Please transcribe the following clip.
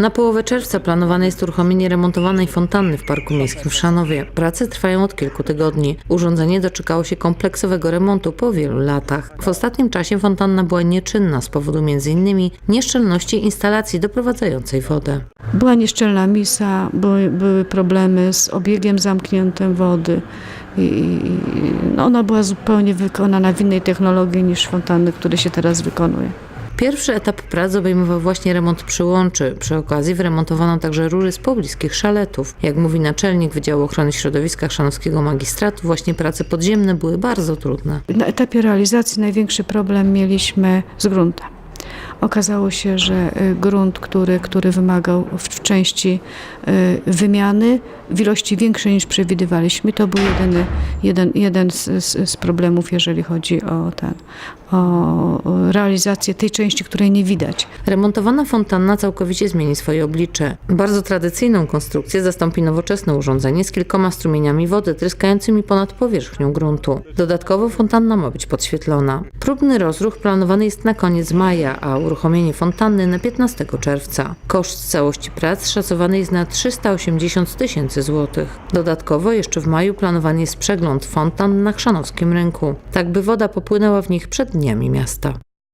Na połowę czerwca planowane jest uruchomienie remontowanej fontanny w Parku Miejskim w Szanowie. Prace trwają od kilku tygodni. Urządzenie doczekało się kompleksowego remontu po wielu latach. W ostatnim czasie fontanna była nieczynna z powodu m.in. nieszczelności instalacji doprowadzającej wodę. Była nieszczelna misa, były, były problemy z obiegiem zamkniętym wody. I, i- no ona była zupełnie wykonana w innej technologii niż fontanny, które się teraz wykonuje. Pierwszy etap prac obejmował właśnie remont przyłączy. Przy okazji wyremontowano także rury z pobliskich szaletów. Jak mówi naczelnik Wydziału Ochrony Środowiska Chrzanowskiego Magistratu, właśnie prace podziemne były bardzo trudne. Na etapie realizacji największy problem mieliśmy z gruntem. Okazało się, że y, grunt, który, który wymagał w, części y, wymiany, w ilości większej niż przewidywaliśmy, to był jedyny, jeden, jeden z, z, z problemów, jeżeli chodzi o, ten, o realizację tej części, której nie widać. Remontowana fontanna całkowicie zmieni swoje oblicze. Bardzo tradycyjną konstrukcję zastąpi nowoczesne urządzenie z kilkoma strumieniami wody tryskającymi ponad powierzchnią gruntu. Dodatkowo fontanna ma być podświetlona. Próbny rozruch planowany jest na koniec maja, a uruchomienie fontanny na 15 czerwca. Koszt całości prac szacowany jest na 380 tysięcy złotych. Dodatkowo jeszcze w maju planowany jest przegląd fontan na chrzanowskim rynku, tak by woda popłynęła w nich przed dniami miasta.